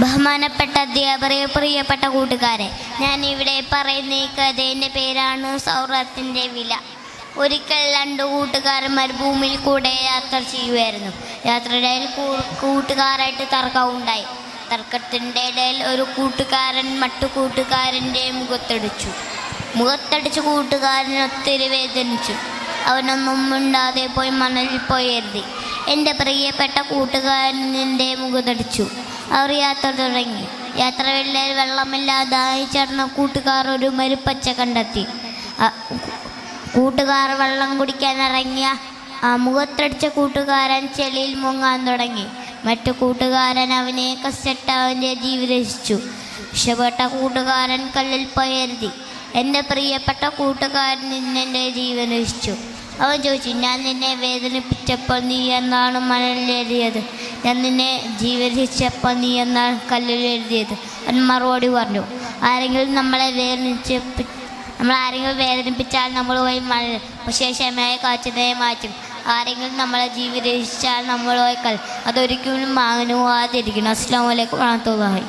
ബഹുമാനപ്പെട്ട അധ്യാപകരെ പ്രിയപ്പെട്ട കൂട്ടുകാരെ ഞാൻ ഇവിടെ പറയുന്ന ഈ കഥയുടെ പേരാണ് സൗറത്തിന്റെ വില. ഒരിക്കൽ രണ്ട് കൂട്ടുകാരന്മാർ ഭൂമിയിൽ കൂടെ യാത്ര ചെയ്യുമായിരുന്നു യാത്രയുടെ കൂട്ടുകാരായിട്ട് തർക്കമുണ്ടായി തർക്കത്തിന്റെ ഇടയിൽ ഒരു കൂട്ടുകാരൻ മറ്റു കൂട്ടുകാരന്റെ മുഖത്തടിച്ചു. മുഖത്തടിച്ച് കൂട്ടുകാരൻ ഒത്തിരി വേദനിച്ചു. അവനൊന്നും മിണ്ടാതെ പോയി മണലിൽ പോയി എഴുതി എന്റെ പ്രിയപ്പെട്ട കൂട്ടുകാരന്റെ മുഖത്തടിച്ചു. അവർ യാത്ര തുടങ്ങി. യാത്രവേളയിൽ വെള്ളമില്ലാതായി ചേർന്ന കൂട്ടുകാർ ഒരു മരുപ്പച്ച കണ്ടെത്തി. കൂട്ടുകാർ വെള്ളം കുടിക്കാൻ ഇറങ്ങിയ മുഖത്തടിച്ച കൂട്ടുകാരൻ ചെളിയിൽ മുങ്ങാൻ തുടങ്ങി. മറ്റു കൂട്ടുകാരൻ അവനെ കസിട്ട് അവന്റെ രക്ഷിച്ചു രക്ഷപ്പെട്ട കൂട്ടുകാരൻ കല്ലിൽ പോയരുതി. എന്റെ പ്രിയപ്പെട്ട കൂട്ടുകാരൻ നിന്നെന്റെ ജീവൻ രക്ഷിച്ചു അവൻ ചോദിച്ചു ഞാൻ നിന്നെ വേദനിപ്പിച്ചപ്പോൾ നീ എന്നാണ് മണലിൽ എഴുതിയത്? ഞാൻ നിന്നെ ജീവിച്ചപ്പോൾ നീ എന്നാൽ കല്ലിൽ എഴുതിയത്. അവൻ മറുപടി പറഞ്ഞു ആരെങ്കിലും നമ്മളെ വേദനിച്ച് നമ്മൾ ആരെങ്കിലും വേദനിപ്പിച്ചാൽ നമ്മൾ പോയി മഴ പക്ഷേ ക്ഷമയെ കാച്ചതയെ മാറ്റും. ആരെങ്കിലും നമ്മളെ ജീവിതം രക്ഷിച്ചാൽ നമ്മൾ പോയി കൽ അതൊരിക്കലും മാങ്ങനുവാതിരിക്കണം അസ്ലാമലേക്ക് വളർത്തുവായി